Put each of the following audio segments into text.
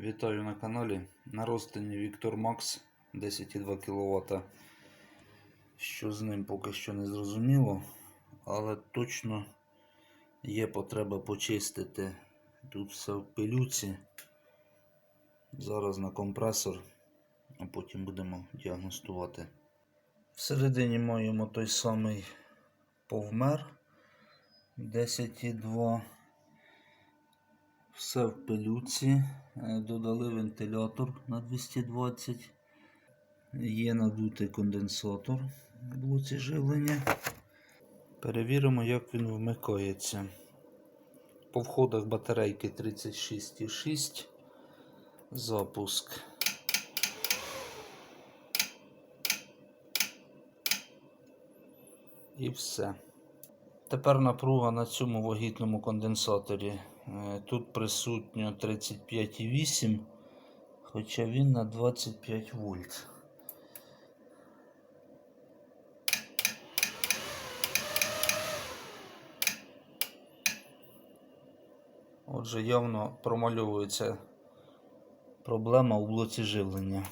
Вітаю на каналі. На розтині Віктор Макс 10,2 кВт. Що з ним поки що не зрозуміло, але точно є потреба почистити. Тут все в пилюці. Зараз на компресор, а потім будемо діагностувати. Всередині маємо той самий повмер 10,2. Все в пилюці. Е, Додали вентилятор на 220. Є надутий конденсатор в блоці живлення. Перевіримо, як він вмикається. По входах батарейки 36,6. Запуск. І все. Тепер напруга на цьому вагітному конденсаторі. Е, Тут присутньо 35,8, хоча він на 25 вольт. Отже, явно промальовується проблема у блоці живлення.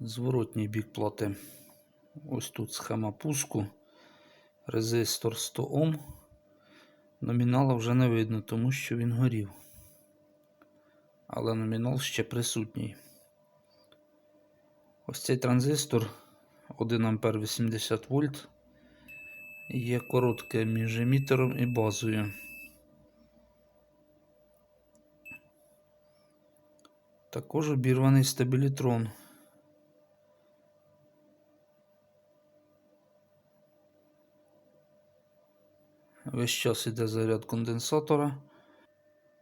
Зворотній бік плати. Ось тут схема пуску. Резистор 100 Ом. Номінала вже не видно, тому що він горів. Але номінал ще присутній. Ось цей транзистор 1 А 80 вольт. Є коротке між емітером і базою. Також обірваний стабілітрон. Весь час іде заряд конденсатора.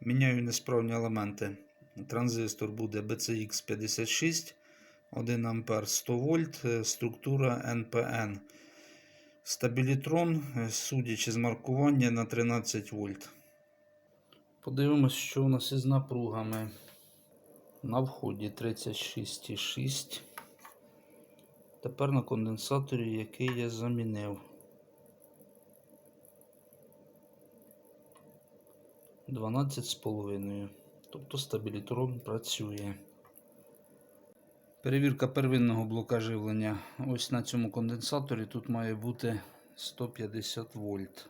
Міняю несправні елементи. Транзистор буде BCX 56, 1 А 100 вольт, е, структура NPN. Стабілітрон, е, судячи з маркування, на 13 вольт. Подивимось, що у нас із напругами. На вході 36,6. Тепер на конденсаторі, який я замінив. 12,5. Тобто стабілітрон працює. Перевірка первинного блока живлення. Ось на цьому конденсаторі тут має бути 150 вольт.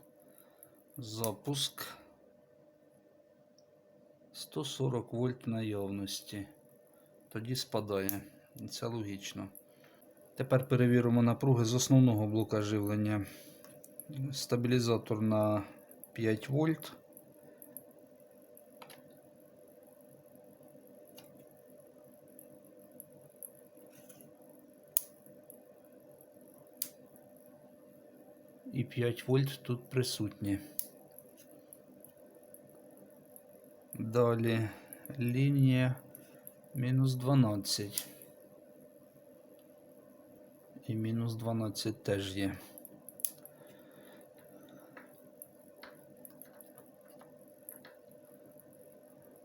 Запуск 140 вольт наявності. Тоді спадає. Це логічно. Тепер перевіримо напруги з основного блока живлення. Стабілізатор на 5 вольт. І 5 вольт тут присутні. Далі лінія мінус 12. І мінус 12 теж є.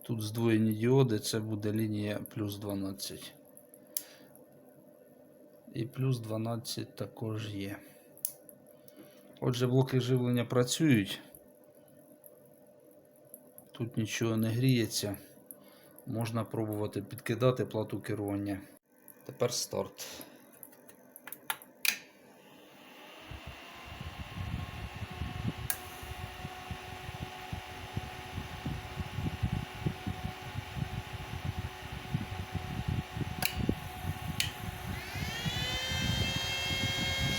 Тут здвоєні діоди, це буде лінія плюс 12. І плюс 12 також є. Отже, блоки живлення працюють. Тут нічого не гріється. Можна пробувати підкидати плату керування. Тепер старт.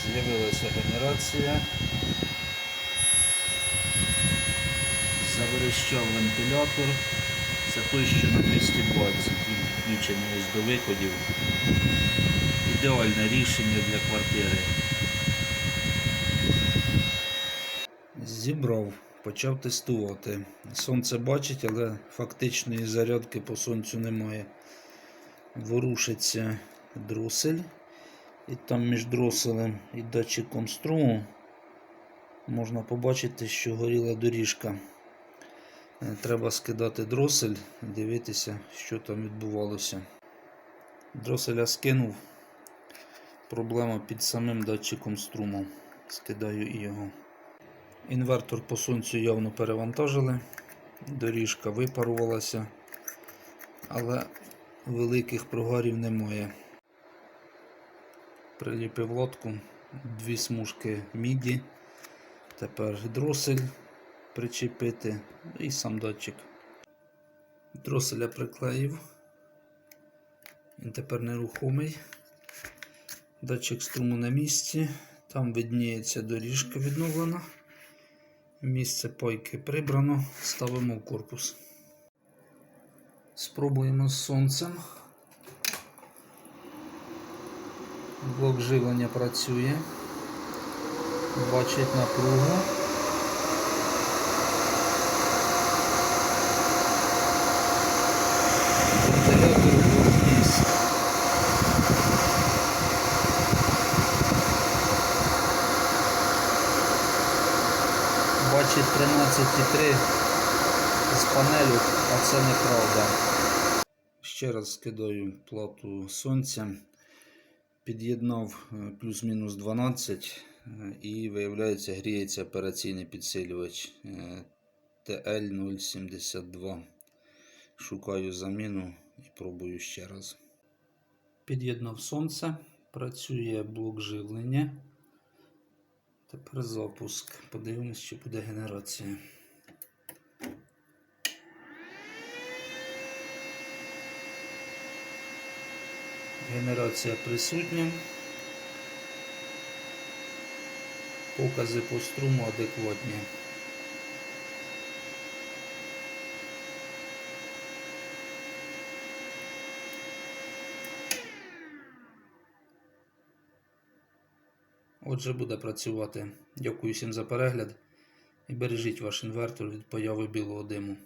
З'явилася генерація. Заверещав вентилятор. Це той, що на 220 він підключений ось до виходів. Ідеальне рішення для квартири. Зібрав, почав тестувати. Сонце бачить, але фактичної зарядки по сонцю немає. Ворушиться дросель. І там між дроселем і датчиком струму можна побачити, що горіла доріжка. Е, Треба скидати дросель, дивитися, що там відбувалося. Дроселя скинув. Проблема під самим датчиком струму. Скидаю і його. Інвертор по сонцю явно перевантажили. Доріжка випарувалася. але великих прогарів немає. Приліпив лодку, дві смужки міді, тепер дросель причепити і сам датчик. Дроселя приклеїв. Він тепер нерухомий. Датчик струму на місці. Там видніється доріжка відновлена. Місце пайки прибрано. Ставимо в корпус. Спробуємо з сонцем. Блок живлення працює. Бачить напругу. 11,3 з панелю, а це неправда. Ще раз скидаю плату сонця. Під'єднав е, плюс-мінус 12 е, і виявляється, гріється операційний підсилювач е, TL072. Шукаю заміну і пробую ще раз. Під'єднав сонце, працює блок живлення. Тепер запуск. Подивимось, чи буде генерація. Генерація присутня. Покази по струму адекватні. Отже, буде працювати. Дякую всім за перегляд і бережіть ваш інвертор від появи білого диму.